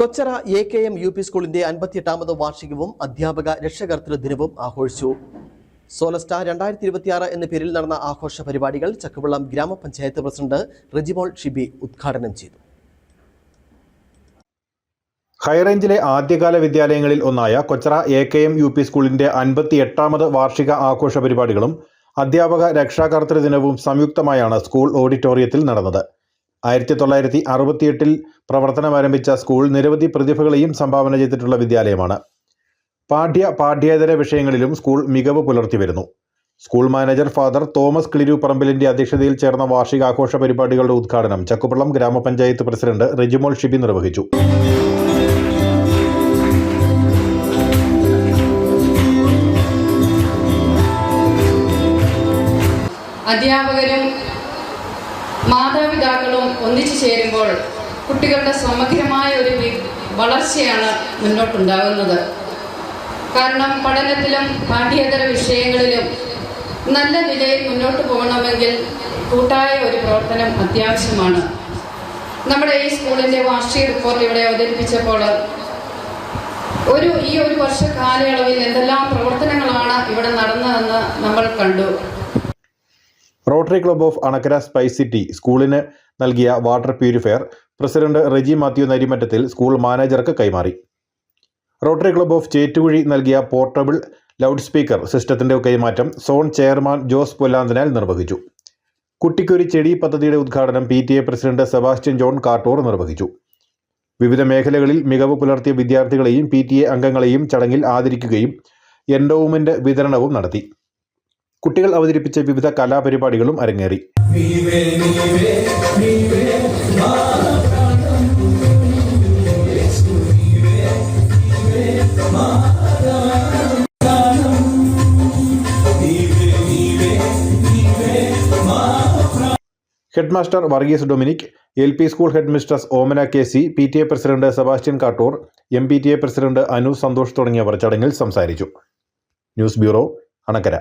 Kochara A K M U P സ്കൂളിന്റെ അൻപത്തിയെട്ടാമത് വാർഷികവും അധ്യാപക രക്ഷകർത്തൃ ദിനവും ആഘോഷിച്ചു. സോലസ്റ്റ രണ്ടായിരത്തി ഇരുപത്തിയാറ് എന്ന പേരിൽ നടന്ന ആഘോഷ പരിപാടികൾ ചക്കവള്ളം ഗ്രാമപഞ്ചായത്ത് പ്രസിഡന്റ് റെജിമോൾ ഷിബി ഉദ്ഘാടനം ചെയ്തു. ഹൈറേഞ്ചിലെ ആദ്യകാല വിദ്യാലയങ്ങളിൽ ഒന്നായ Kochara A K M U P സ്കൂളിന്റെ അൻപത്തി എട്ടാമത് വാർഷിക ആഘോഷ പരിപാടികളും അധ്യാപക രക്ഷാകർത്തൃ ദിനവും സംയുക്തമായാണ് സ്കൂൾ ഓഡിറ്റോറിയത്തിൽ നടന്നത്. ആയിരത്തി തൊള്ളായിരത്തി അറുപത്തിയെട്ടിൽ പ്രവർത്തനം ആരംഭിച്ച സ്കൂൾ നിരവധി പ്രതിഭകളെയും സംഭാവന ചെയ്തിട്ടുള്ള വിദ്യാലയമാണ്. പാഠ്യ പാഠ്യേതര വിഷയങ്ങളിലും സ്കൂൾ മികവ് പുലർത്തി വരുന്നു സ്കൂൾ മാനേജർ ഫാദർ തോമസ് കിളിരു പറമ്പിലിന്റെ അധ്യക്ഷതയിൽ ചേർന്ന വാർഷികാഘോഷ പരിപാടികളുടെ ഉദ്ഘാടനം ചക്കുപള്ളം ഗ്രാമപഞ്ചായത്ത് പ്രസിഡന്റ് റെജിമോൾ ഷിബി നിർവഹിച്ചു. അധ്യാപകരും മാതാപിതാക്കളും ഒന്നിച്ചു ചേരുമ്പോൾ കുട്ടികളുടെ സമഗ്രമായ ഒരു വളർച്ചയാണ് മുന്നോട്ടുണ്ടാകുന്നത്. കാരണം പഠനത്തിലും പാഠ്യേതര വിഷയങ്ങളിലും നല്ല നിലയിൽ മുന്നോട്ട് പോകണമെങ്കിൽ കൂട്ടായ ഒരു പ്രവർത്തനം അത്യാവശ്യമാണ്. നമ്മുടെ ഈ സ്കൂളിന്റെ വാർഷിക റിപ്പോർട്ട് ഇവിടെ അവതരിപ്പിച്ചപ്പോൾ ഒരു ഈ ഒരു വർഷ കാലയളവിൽ എന്തെല്ലാം പ്രവർത്തനങ്ങളാണ് ഇവിടെ നടന്നതെന്ന് നമ്മൾ കണ്ടു. Rotary club of Anakkara spice city സ്കൂളിന് നൽകിയ water purifier president Reji Mathew Narimattathil school മാനേജർക്ക് കൈമാറി. റോട്ടറി ക്ലബ്ബ് ഓഫ് ചേറ്റുകുഴി നൽകിയ പോർട്ടബിൾ ലൗഡ് സ്പീക്കർ സിസ്റ്റത്തിന്റെ കൈമാറ്റം സോൺ ചെയർമാൻ ജോസ് പൊല്ലാന്തനാൽ നിർവഹിച്ചു. കുട്ടിക്കൊരു ചെടി പദ്ധതിയുടെ ഉദ്ഘാടനം P T A president Sebastian John Kattoor നിർവഹിച്ചു. വിവിധ മേഖലകളിൽ മികവ് പുലർത്തിയ വിദ്യാർത്ഥികളെയും പി ടി എ അംഗങ്ങളെയും ചടങ്ങിൽ ആദരിക്കുകയും എൻഡോവ്മെന്റ് വിതരണവും നടത്തി. കുട്ടികൾ അവതരിപ്പിച്ച വിവിധ കലാപരിപാടികളും അരങ്ങേറി. Headmaster Varghese Dominic L P school head mistress Omana K C P T A president Sebastian Kattoor M P T A president Anu Santhosh തുടങ്ങിയവർ ചടങ്ങിൽ സംസാരിച്ചു. News bureau Anakkara.